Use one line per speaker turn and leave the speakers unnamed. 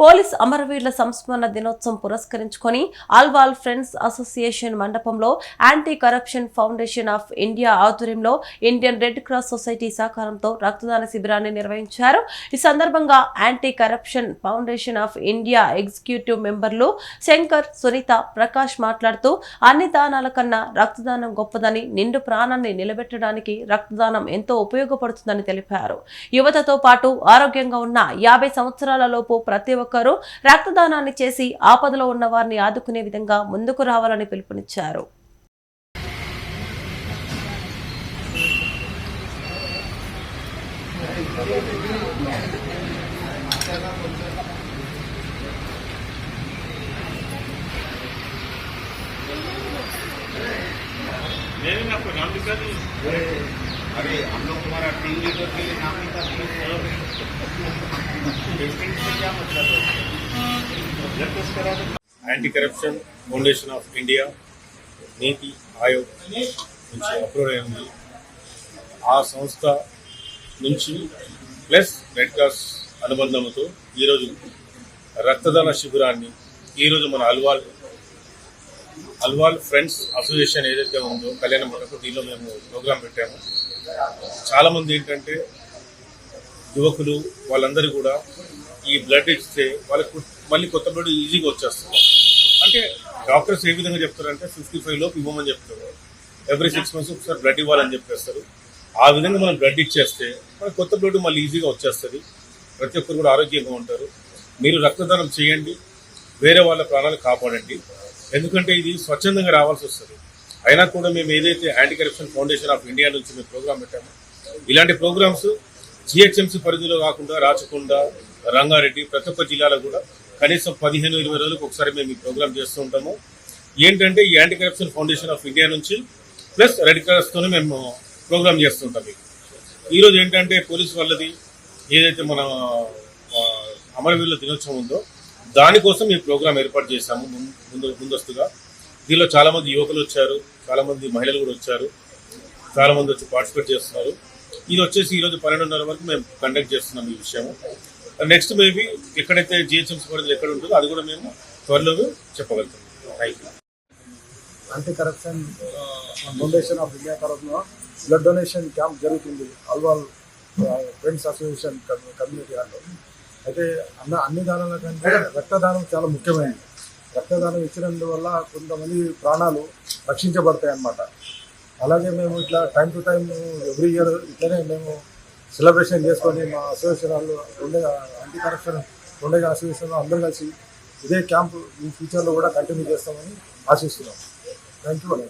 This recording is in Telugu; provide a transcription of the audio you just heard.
పోలీస్ అమరవీరుల సంస్మరణ దినోత్సవం పురస్కరించుకొని ఆల్వాల్ ఫ్రెండ్స్ అసోసియేషన్ మండపంలో anti corruption foundation of India ఆధ్వర్యంలో ఇండియన్ రెడ్ క్రాస్ సొసైటీ సహకారంతో రక్తదాన శిబిరాన్ని నిర్వహించారు. ఈ సందర్భంగా anti corruption foundation of India executive మెంబర్లు శంకర్ సునీత ప్రకాష్ మాట్లాడుతూ అన్ని దానాల కన్నా రక్తదానం గొప్పదని నిండు ప్రాణాన్ని నిలబెట్టడానికి రక్తదానం ఎంతో ఉపయోగపడుతుందని తెలిపారు. యువతతో పాటు ఆరోగ్యంగా ఉన్న యాభై సంవత్సరాల లోపు ప్రతి ఒక్కరూ రక్తదానాన్ని చేసి ఆపదలో ఉన్న వారిని ఆదుకునే విధంగా ముందుకు రావాలని పిలుపునిచ్చారు
नहीं नहीं आपको नाम लिखा नहीं
अरे हम लोग तुम्हारा टीम लीडर के लिए नाम लिखा
anti corruption foundation of India NITI Aayog నుంచి అప్రూవ్ అయింది ఆ సంస్థ నుంచి ప్లస్ రెడ్ క్రాస్ అనుబంధంతో ఈరోజు రక్తదాన శిబిరాన్ని ఈరోజు మన అల్వాల్ అల్వాల్ ఫ్రెండ్స్ అసోసియేషన్ ఏదైతే ఉందో కళ్యాణ మండపం దీనిలో మేము ప్రోగ్రాం పెట్టాము. చాలామంది ఏంటంటే యువకులు వాళ్ళందరూ కూడా ఈ బ్లడ్ ఇస్తే వాళ్ళకు మళ్ళీ కొత్త బ్లడ్ ఈజీగా వచ్చేస్తుంది. అంటే డాక్టర్స్ ఏ విధంగా చెప్తారంటే ఫిఫ్టీ ఫైవ్ లోపు ఇవ్వమని చెప్తారు. ఎవ్రీ సిక్స్ మంత్స్ ఒకసారి బ్లడ్ ఇవ్వాలని చెప్పేస్తారు. ఆ విధంగా మనం బ్లడ్ ఇచ్చేస్తే మన కొత్త బ్లడ్ మళ్ళీ ఈజీగా వచ్చేస్తుంది. ప్రతి ఒక్కరు కూడా ఆరోగ్యంగా ఉంటారు. మీరు రక్తదానం చేయండి. వేరే వాళ్ళ ప్రాణాలు కాపాడండి. ఎందుకంటే ఇది స్వచ్ఛందంగా రావాల్సి వస్తుంది. అయినా కూడా మేము ఏదైతే anti corruption foundation of India నుంచి మేము ప్రోగ్రామ్ పెట్టామో ఇలాంటి ప్రోగ్రామ్స్ జిహెచ్ఎంసీ పరిధిలో కాకుండా రాచకొండ రంగారెడ్డి ప్రతి ఒక్క జిల్లాలో కూడా కనీసం పదిహేను ఇరవై రోజులకు ఒకసారి మేము ఈ ప్రోగ్రామ్ చేస్తూ ఉంటాము. ఏంటంటే ఈ anti corruption foundation of India నుంచి ప్లస్ రెడ్ క్రాస్తోనే మేము ప్రోగ్రామ్ చేస్తుంటాం ఈరోజు ఏంటంటే పోలీస్ వాళ్ళది ఏదైతే మన అమరవీరుల దినోత్సవం ఉందో దానికోసం ఈ ప్రోగ్రామ్ ఏర్పాటు చేశాము ముందు ముందస్తుగా. దీనిలో చాలామంది యువకులు వచ్చారు చాలామంది మహిళలు కూడా వచ్చారు చాలామంది వచ్చి పార్టిసిపేట్ చేస్తున్నారు. ఇది వచ్చేసి ఈ రోజు పన్నెండున్నర వరకు మేము కండక్ట్ చేస్తున్నాం ఈ విషయం నెక్స్ట్ మేబీ ఎక్కడైతే జిహెచ్ఎంసీ పరిధిలో ఎక్కడ ఉంటుందో అది కూడా మేము త్వరలో చెప్పగలుగుతాం. Thank you
anti corruption foundation of India తరఫున బ్లడ్ డొనేషన్ క్యాంప్ జరుగుతుంది. అల్వాల్ ఫ్రెండ్స్ అసోసియేషన్ కమ్యూనిటీ హాల్లో. అయితే అన్న అన్ని దానాల కంటే రక్తదానం చాలా ముఖ్యమైనది. రక్తదానం ఇచ్చినందువల్ల కొంతమంది ప్రాణాలు రక్షించబడతాయి అన్నమాట అలాగే మేము ఇట్లా time to time every year ఇట్లనే మేము సెలబ్రేషన్ చేసుకొని మా అసోసియేషన్ వాళ్ళు ఉండే యాంటీ కరప్షన్ ఉండే అసోసియేషన్ అందరం కలిసి ఇదే క్యాంప్ ఈ ఫ్యూచర్లో కూడా కంటిన్యూ చేస్తామని ఆశిస్తున్నాం. థ్యాంక్ యూ అన్న